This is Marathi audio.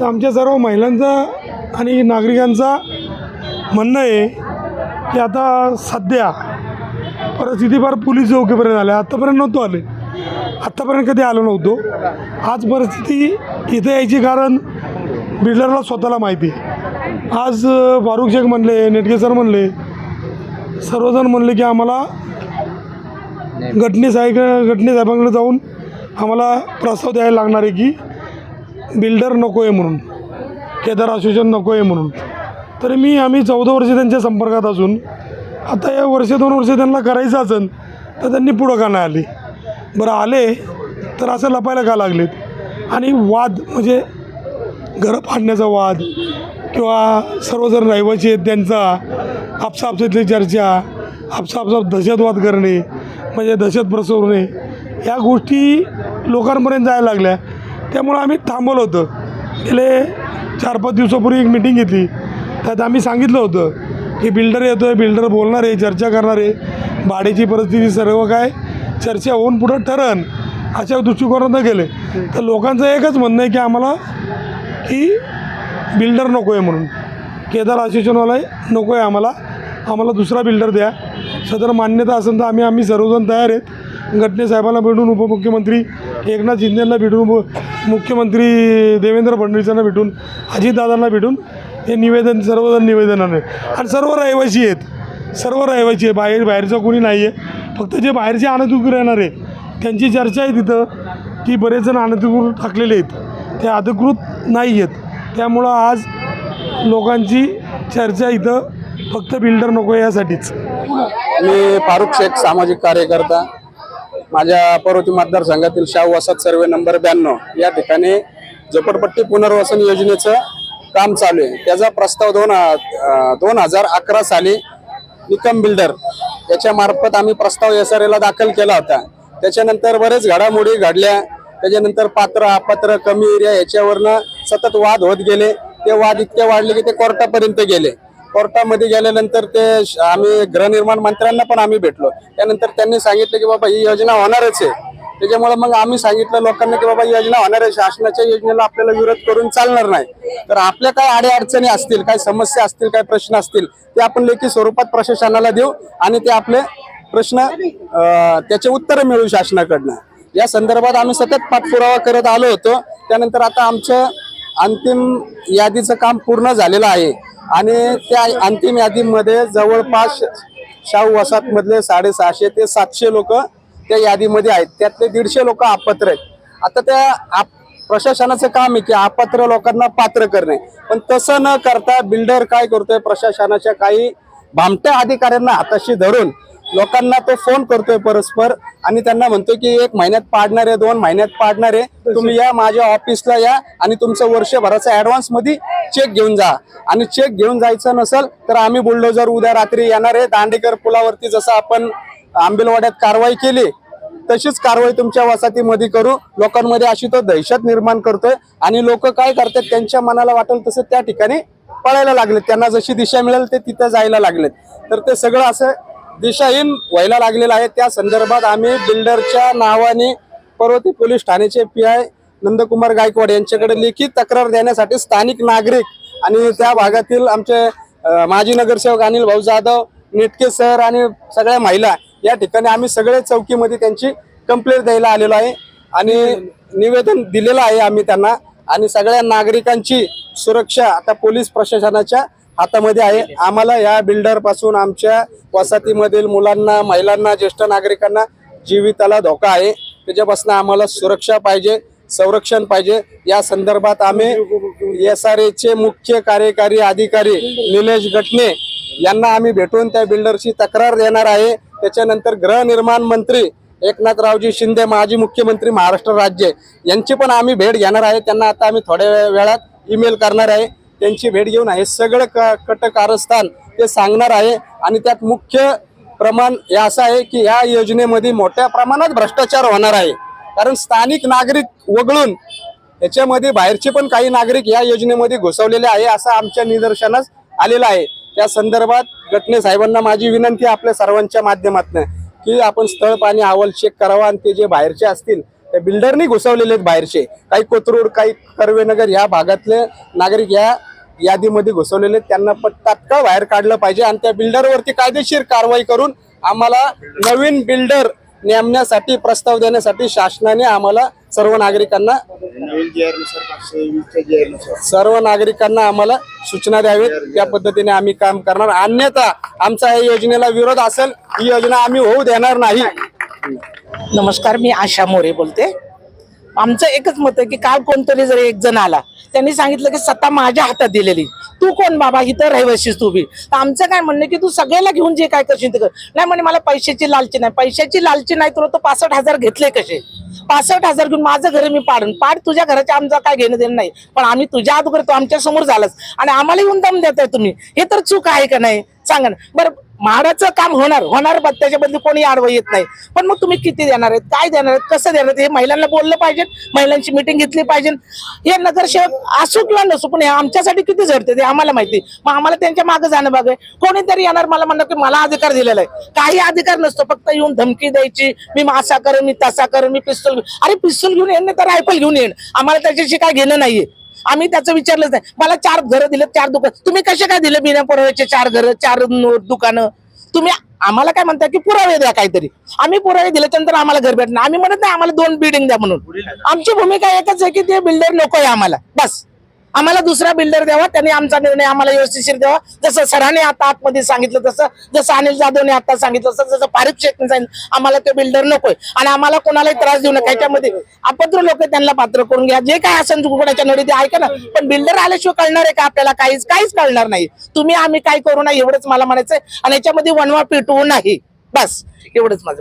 तर आमच्या सर्व महिलांचा आणि नागरिकांचा म्हणणं आहे की आता सध्या परिस्थिती फार पोलीस चौकीपर्यंत आल्या. आत्तापर्यंत नव्हतो आले. आत्तापर्यंत कधी आलो नव्हतो. आज परिस्थिती इथे यायची कारण बिल्डरला स्वतःला माहिती आहे. आज फारुख शेख म्हणले नेटके सर म्हणले सर्वजण म्हणले की आम्हाला घटने घटनेसाहेबांकडे जाऊन आम्हाला प्रस्ताव द्यायला लागणार आहे की बिल्डर नको आहे म्हणून केदार असोसिएशन नको आहे म्हणून. तरी मी आम्ही चौदा वर्ष त्यांच्या संपर्कात असून आता या वर्ष दोन वर्ष त्यांना करायचं असेल तर त्यांनी पुढं का नाही आली? बरं आले तर असं लपायला का लागलेत? आणि वाद म्हणजे घरं फाडण्याचा वाद किंवा सर्वजण रहिवासी आहेत त्यांचा आपसापसातली चर्चा आपसापसाप दहशतवाद करणे म्हणजे दहशत प्रसवणे या गोष्टी लोकांपर्यंत जायला लागल्या. त्यामुळं आम्ही थांबवलं होतं. गेले चार पाच दिवसापूर्वी एक मिटिंग घेतली. त्यात आम्ही सांगितलं होतं की बिल्डर येतो आहे बिल्डर बोलणार आहे चर्चा करणार आहे. भाड्याची परिस्थिती सर्व काय चर्चा होऊन पुढं ठरण अशा दृष्टिकोनातनं गेले. तर लोकांचं एकच म्हणणं आहे की आम्हाला की बिल्डर नको आहे म्हणून. केदार असोसिएशनवाला नको आहे आम्हाला. आम्हाला दुसरा बिल्डर द्या. सदर मान्यता असेल तर आम्ही आम्ही सर्वजण तयार आहेत. घटने साहेबांना भेटून उपमुख्यमंत्री एकनाथ शिंदेंना भेटून मु मुख्यमंत्री देवेंद्र फडणवीसांना भेटून अजितदादांना भेटून हे निवेदन सर्वजण निवेदनाने. आणि सर्व रहिवासी आहेत. सर्व रहिवासी आहे बाहेर बाहेरचं कोणी नाही आहे फक्त जे बाहेरचे अनधिकृत राहणार आहे त्यांची चर्चा आहे तिथं. की बरेच जण अनधिकृत टाकलेले आहेत. ते अधिकृत नाही आहेत त्यामुळं आज लोकांची चर्चा इथं फक्त बिल्डर नको आहे यासाठीच. मी फारुख शेख सामाजिक कार्यकर्ता. माझ्या पर्वती मतदारसंघातील शाहू वसाहत सर्वे नंबर ब्याण्णव या ठिकाणी झोपडपट्टी पुनर्वसन योजनेचं काम चालू आहे. त्याचा प्रस्ताव दोन दोन हजार अकरा साली निकम बिल्डर याच्या मार्फत आम्ही प्रस्ताव एस आर एला दाखल केला होता. त्याच्यानंतर बरेच घडामोडी घडल्या. त्याच्यानंतर पात्र अपात्र कमी एरिया याच्यावरनं सतत वाद होत गेले. ते वाद इतके वाढले की ते कोर्टापर्यंत गेले. कोर्टामध्ये गेल्यानंतर ते श- आम्ही गृहनिर्माण मंत्र्यांना पण आम्ही भेटलो. त्यानंतर त्यांनी सांगितलं की बाबा ही योजना होणारच आहे. त्याच्यामुळे मग आम्ही सांगितलं लोकांना की बाबा ही योजना होणार आहे. शासनाच्या योजनेला आपल्याला विरोध करून चालणार नाही. तर आपल्या काय अडी अडचणी असतील काय समस्या असतील काय प्रश्न असतील ते आपण लेखी स्वरूपात प्रशासनाला देऊ आणि ते आपले प्रश्न त्याचे उत्तर मिळू शासनाकडनं. या संदर्भात आम्ही सतत पाठपुरावा करत आलो होतो. त्यानंतर आता आमचं अंतिम यादीचं काम पूर्ण झालेलं आहे. आणि त्या अंतिम यादीमध्ये जवळपास शाहू वसाहतमधले साडेसहाशे ते सातशे लोक त्या यादीमध्ये आहेत. त्यातले दीडशे लोक अपात्र आहेत. आता त्या आप- प्रशासनाचं काम आहे की अपात्र लोकांना पात्र करणे. पण तसं न करता बिल्डर काय करतोय? प्रशासनाच्या काही भामट्या अधिकाऱ्यांना हाताशी धरून लोकांना तो फोन करतोय परस्पर आणि त्यांना म्हणतोय की एक महिन्यात पाडणार आहे दोन महिन्यात पाडणार आहे तुम्ही या माझ्या ऑफिसला या आणि तुमचं वर्षभराचा ऍडव्हान्समध्ये चेक घेऊन जा. आणि चेक घेऊन जायचं नसेल तर आम्ही बुलडोजर उद्या रात्री येणार आहे. दांडेकर पुलावरती जसं आपण आंबेलवाड्यात कारवाई केली तशीच कारवाई तुमच्या वसाहतीमध्ये करू. लोकांमध्ये अशी तो दहशत निर्माण करतोय. आणि लोक काय करतात त्यांच्या मनाला वाटेल तसं त्या ठिकाणी पळायला लागलेत. त्यांना जशी दिशा मिळेल ते तिथं जायला लागलेत. तर ते सगळं असं दिशाहीन व्हायला लागलेलं आहे. त्या संदर्भात आम्ही बिल्डरच्या नावाने पर्वती पोलीस ठाण्याचे पी आय नंदकुमार गायकवाड यांच्याकडे लेखी तक्रार देण्यासाठी स्थानिक नागरिक आणि त्या भागातील आमचे माजी नगरसेवक अनिल भाऊ जाधव नेटके सर आणि सगळ्या महिला या ठिकाणी आम्ही सगळे चौकीमध्ये त्यांची कंप्लेंट द्यायला आलेलो आहे आणि निवेदन दिलेलं आहे आम्ही त्यांना आणि सगळ्या नागरिकांची सुरक्षा आता पोलीस प्रशासनाच्या हातामध्ये आहे. आम्हाला या बिल्डरपासून आमच्या वसाहतीमधील मुलांना महिलांना ज्येष्ठ नागरिकांना जीविताला धोका आहे. त्याच्यापासून आम्हाला सुरक्षा पाहिजे. संरक्षण पाहिजे. या संदर्भात आम्ही एस आर एचे मुख्य कार्यकारी अधिकारी निलेश गटणे यांना आम्ही भेटून त्या बिल्डरची तक्रार देणार आहे. त्याच्यानंतर गृहनिर्माण मंत्री एकनाथरावजी शिंदे माजी मुख्यमंत्री महाराष्ट्र राज्य यांची पण आम्ही भेट घेणार आहे. त्यांना आता आम्ही थोड्या वेळात ईमेल करणार आहे. त्यांची भेट घेऊन हे सगळं क कट कारस्थान ते सांगणार आहे. आणि त्यात मुख्य प्रमाण हे असं आहे की या योजनेमध्ये मोठ्या प्रमाणात भ्रष्टाचार होणार आहे. कारण स्थानिक नागरिक वगळून याच्यामध्ये बाहेरचे पण काही नागरिक या योजनेमध्ये घुसवलेले आहे असं आमच्या निदर्शनास आलेलं आहे त्या संदर्भात गटने साहेबांना माझी विनंती आपल्या सर्वांच्या माध्यमातून की आपण स्थळ पाणी अहवाल चेक करावा आणि ते जे बाहेरचे असतील ते बिल्डरनी घुसवलेले आहेत बाहेरचे काही कोथरूड काही कर्वेनगर या भागातले नागरिक या यादीमध्ये घुसवलेले आहेत. त्यांना पण तात्काळ बाहेर काढलं पाहिजे आणि त्या बिल्डरवरती कायदेशीर कारवाई करून आम्हाला नवीन बिल्डर नेमण्यासाठी प्रस्ताव देण्यासाठी शासनाने आम्हाला सर्व नागरिकांना सर्व नागरिकांना आम्हाला सूचना द्यावेत. त्या पद्धतीने आम्ही काम करणार. अन्यथा आमचा या योजनेला विरोध असेल ही योजना आम्ही होऊ देणार नाही. नमस्कार मी आशा मोरे बोलते. आमचं एकच मत आहे की काल कोणतरी जर एक जण आला त्यांनी सांगितलं की सत्ता माझ्या हातात दिलेली. तू कोण बाबा? इथं रहिवाशीस तू बी. तर आमचं काय म्हणणं की तू सगळ्याला घेऊन जे काय करशील ते कर. नाही म्हणे मला पैशाची लालची नाही. पैशाची लालची नाही तुला तो पासष्ट हजार घेतले कसे? पासष्ट हजार घेऊन माझं घर मी पाडून. पाड तुझ्या घराच्या आमचं काय घेणं देणं नाही. पण आम्ही तुझ्या अगोदर तो आमच्यासमोर झालाच. आणि आम्हाला येऊन दम देताय तुम्ही. हे तर चूक आहे का नाही? सांगा ना. बरं म्हाडाचं काम होणार होणार पण त्याच्या बदली कोणी आडवं येत नाही. पण मग तुम्ही किती देणार आहेत? काय देणार आहेत? कसं देणार आहेत? हे महिलांना बोललं पाहिजे महिलांची मिटिंग घेतली पाहिजे. हे नगरसेवक असो किंवा नसो पण हे आमच्यासाठी किती झडते ते आम्हाला माहिती. मग आम्हाला त्यांच्या मागे जाणं बघ कोणीतरी येणार मला म्हणणं की मला अधिकार दिलेला आहे. काही अधिकार नसतो फक्त येऊन धमकी द्यायची मी असा करेन मी तसा करेन मी पिस्तूल अरे पिस्तूल घेऊन येईन तर रायफल घेऊन येईन. आम्हाला त्याच्याशी काय घेणं नाहीये. आम्ही त्याचं विचारलंच नाही. मला चार घरं दिले चार दुकान. तुम्ही कसे काय दिले बिना पुराव्याचे चार घरं चार दुकानं? तुम्ही आम्हाला काय म्हणता की पुरावे द्या काहीतरी. आम्ही पुरावे दिल्याच्यानंतर आम्हाला घर भेटणार. आम्ही म्हणत नाही आम्हाला दोन बिल्डिंग द्या म्हणून. आमची भूमिका एकच आहे की ते बिल्डर नको आहे आम्हाला. बस. आम्हाला दुसरा बिल्डर द्यावा त्यांनी आमचा निर्णय आम्हाला व्यवस्थितशीर द्यावा. जसं सरांनी आता आतमध्ये सांगितलं तसं जसं अनिल जाधवने आता सांगितलं तसं जसं फारुख शेखने सांगितलं आम्हाला ते बिल्डर नकोय. आणि आम्हाला कोणालाही त्रास देऊ नका. याच्यामध्ये अभद्र लोक त्यांना पात्र करून घ्या. जे काय असं कोणाच्या नडी ते ऐका ना. पण बिल्डर आल्याशिवाय कळणार आहे का आपल्याला? काहीच काहीच कळणार नाही. तुम्ही आम्ही काय करू ना एवढंच मला म्हणायचंय. आणि याच्यामध्ये वनवा पिटवू नाही. बस एवढंच माझं